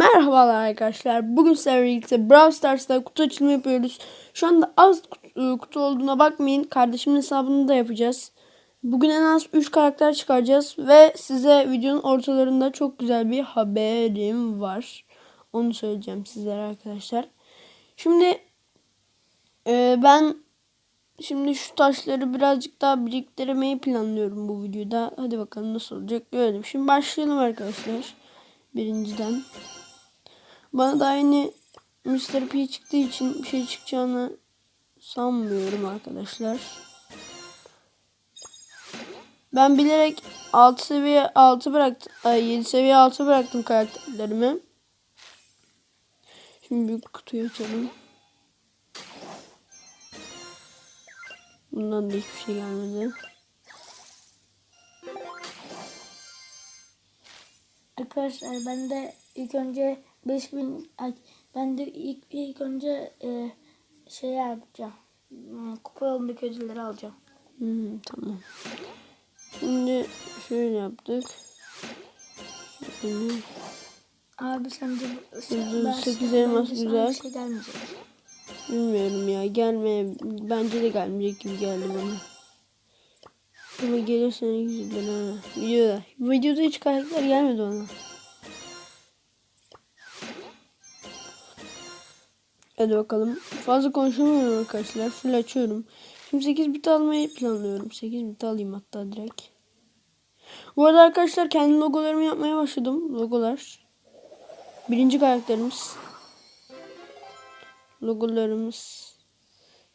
Merhabalar arkadaşlar. Bugün sizlerle birlikte Brawl Stars'ta kutu açılımı yapıyoruz. Şu anda az kutu, kutu olduğuna bakmayın. Kardeşimin hesabını da yapacağız. Bugün en az 3 karakter çıkaracağız. Ve size videonun ortalarında çok güzel bir haberim var. Onu söyleyeceğim sizlere arkadaşlar. Şimdi e, ben şimdi şu taşları birazcık daha biriktirmeyi planlıyorum bu videoda. Hadi bakalım nasıl olacak görelim. Şimdi başlayalım arkadaşlar. Birinciden. Bana da yeni Mr. P çıktığı için bir şey çıkacağını sanmıyorum arkadaşlar. Ben bilerek 6 seviye 6 bıraktım. Ay 7 seviye 6 bıraktım karakterlerimi. Şimdi büyük kutuyu açalım. Bundan da hiçbir şey gelmedi. Arkadaşlar ben de ilk önce 5000 ay ben de ilk, ilk önce e, şey yapacağım. Hmm, Kupa yolundaki ödülleri alacağım. Hmm, tamam. Şimdi şöyle yaptık. Şöyle. Abi sence ben- sekiz elmas bence sana güzel. Şey gelmeyecek. Bilmiyorum ya gelmeye bence de gelmeyecek gibi geldi bana. Ama gelirse ne güzel ha. Videoda. Videoda hiç karakter gelmedi ona. Hadi bakalım. Fazla konuşamıyorum arkadaşlar. Full açıyorum. Şimdi 8 bit almayı planlıyorum. 8 bit alayım hatta direkt. Bu arada arkadaşlar kendi logolarımı yapmaya başladım. Logolar. Birinci karakterimiz. Logolarımız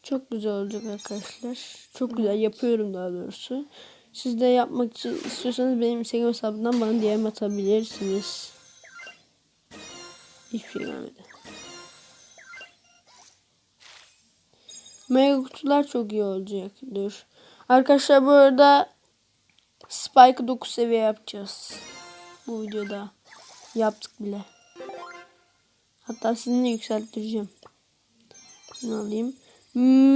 çok güzel olacak arkadaşlar. Çok güzel yapıyorum daha doğrusu. Siz de yapmak için istiyorsanız benim Instagram hesabından bana DM atabilirsiniz. Hiçbir şey gelmedi. Mega kutular çok iyi olacak. Dur. Arkadaşlar bu arada Spike'ı 9 seviye yapacağız. Bu videoda. Yaptık bile. Hatta sizinle yükselttireceğim. Şunu alayım.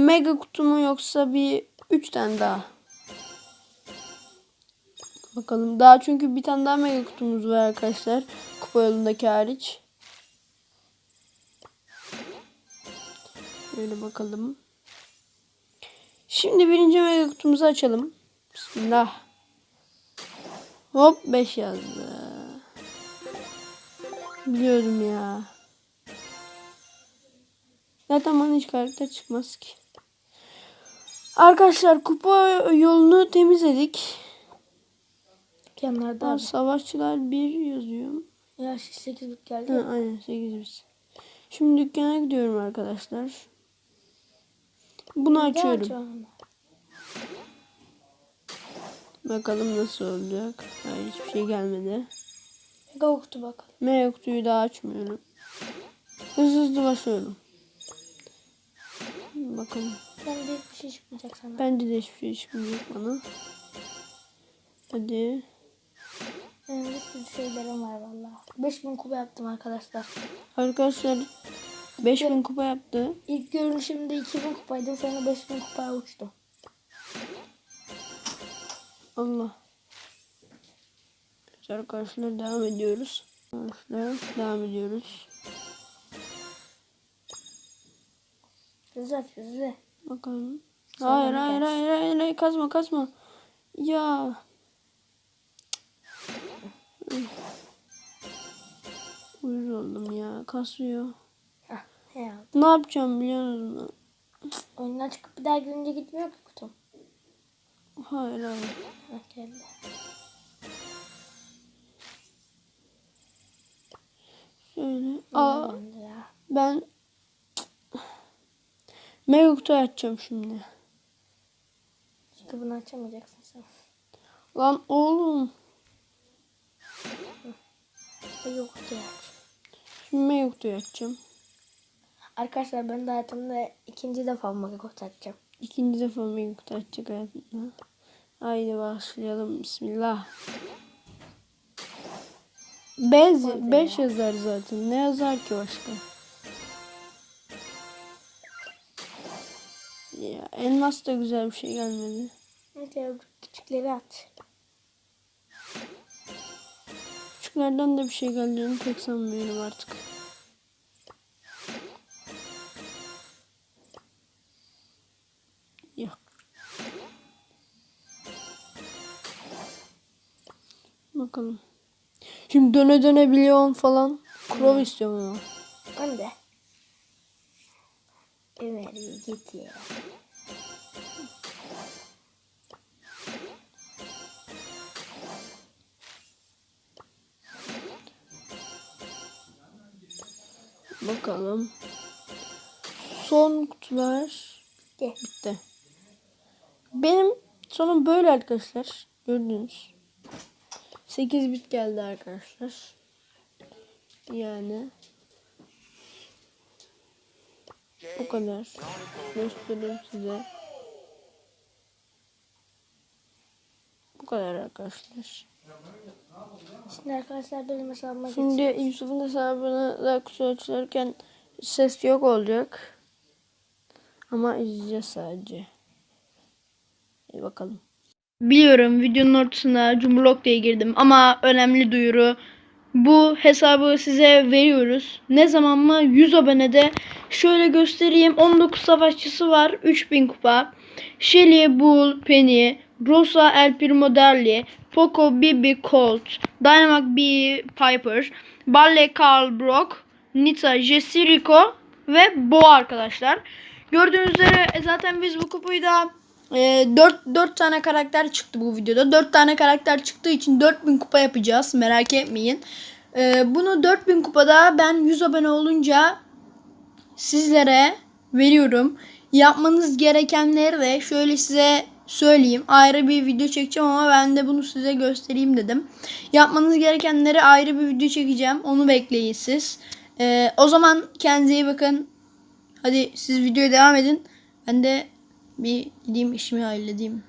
Mega kutu mu yoksa bir 3 tane daha. Bakalım. Daha çünkü bir tane daha mega kutumuz var arkadaşlar. Kupa yolundaki hariç. Şöyle bakalım. Şimdi birinci mega kutumuzu açalım. Bismillah. Hop 5 yazdı. Biliyordum ya. Zaten bana hiç karakter çıkmaz ki. Arkadaşlar kupa yolunu temizledik. Kenarda Aa, abi. savaşçılar 1 yazıyor. Ya 8 bit geldi. Ha, aynen 8 biz. Şimdi dükkana gidiyorum arkadaşlar. Bunu açıyorum. Bakalım nasıl olacak. Hayır hiçbir şey gelmedi. Mega kutu bakalım. Mega kutuyu daha açmıyorum. Hızlı hızlı başlıyorum. Bakalım. Bence hiçbir şey çıkmayacak sana. Bence de hiçbir şey çıkmayacak bana. Hadi. Benim bir sürü şeylerim var valla. 5000 kupa yaptım arkadaşlar. Arkadaşlar 5000 kupa yaptı. İlk görünüşümde 2000 kupaydım sonra 5000 kupaya uçtum. Allah. Evet arkadaşlar devam ediyoruz. Arkadaşlar devam ediyoruz. Hızlı hızlı. Bakalım. Hayır hayır hayır hayır hayır kazma kazma. Ya. Uyuz oldum ya. Kasıyor. He. Ne yapacağım biliyor musun? Oyundan çıkıp bir daha girince gitmiyor ki kutum. Hayır. Hah geldi. Şöyle. Aa, ben Mega kutu açacağım şimdi. Çünkü bunu açamayacaksın sen. Lan oğlum. Mega kutuyu aç. Şimdi Mega kutuyu açacağım. Arkadaşlar ben de hayatımda ikinci defa mega kutu açacağım. İkinci defa Mega kutu açacak hayatımda. Haydi başlayalım. Bismillah. 5 Hadi 5 yazar zaten. Ne yazar ki başka? Ya elmas da güzel bir şey gelmedi. Neyse küçükleri aç. küçüklerden de bir şey geleceğini pek sanmıyorum artık. Bakalım. Şimdi döne döne biliyorsun falan. Crow istiyorum ama. Ben de. Ömer git ya. Bakalım. Son kutular Bitti. bitti. Benim sonum böyle arkadaşlar. Gördünüz. 8 bit geldi arkadaşlar. Yani bu kadar. Göstereyim size. Bu kadar arkadaşlar. Şimdi arkadaşlar benim hesabıma. Şimdi Yusuf'un hesabını da kutu açılırken ses yok olacak. Ama izleyeceğiz sadece. Hadi bakalım. Biliyorum videonun ortasına Cumblok diye girdim ama önemli duyuru. Bu hesabı size veriyoruz. Ne zaman mı? 100 abonede. Şöyle göstereyim. 19 savaşçısı var. 3000 kupa. Shelly, Bull, Penny, Rosa, El Primo Darly, Poco, Bibi, Colt, Dynamac B, Piper, Barley, Carl, Brock, Nita, Jesse, Rico ve Bo arkadaşlar. Gördüğünüz üzere e, zaten biz bu kupayı da e, 4, 4 tane karakter çıktı bu videoda. 4 tane karakter çıktığı için 4000 kupa yapacağız. Merak etmeyin. E, bunu 4000 kupada ben 100 abone olunca sizlere veriyorum. Yapmanız gerekenleri de şöyle size söyleyeyim. Ayrı bir video çekeceğim ama ben de bunu size göstereyim dedim. Yapmanız gerekenleri ayrı bir video çekeceğim. Onu bekleyin siz. E, o zaman kendinize iyi bakın. Hadi siz videoya devam edin. Ben de bir gideyim işimi halledeyim.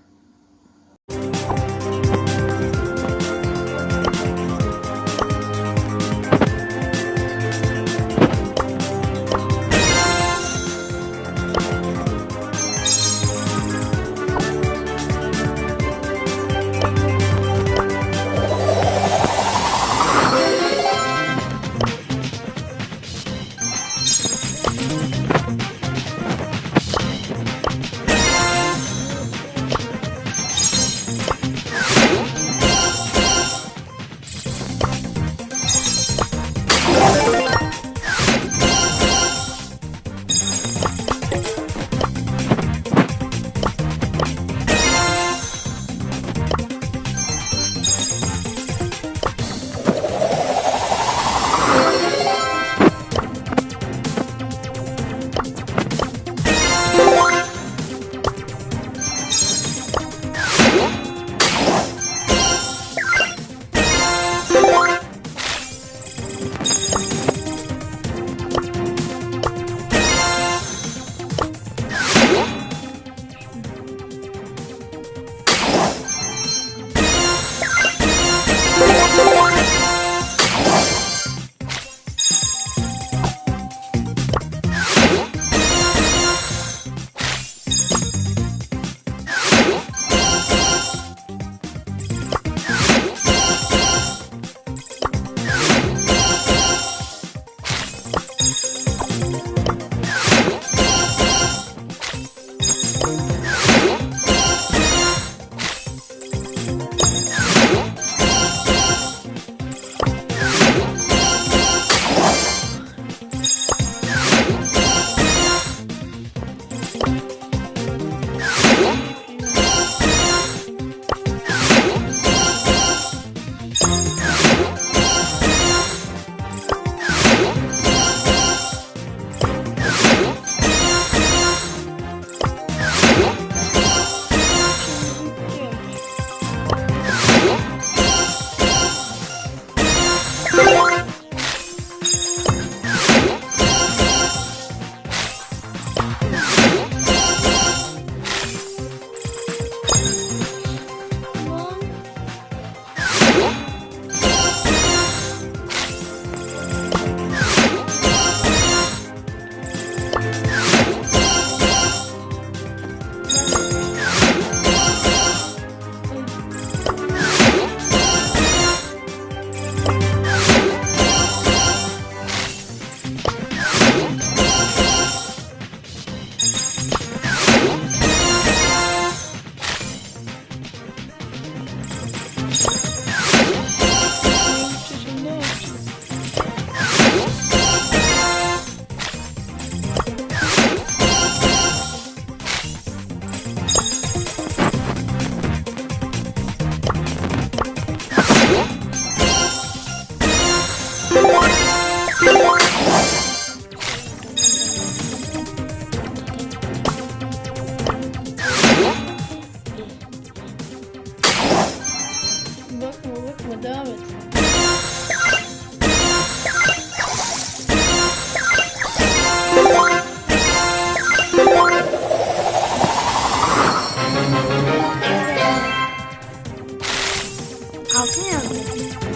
好漂亮。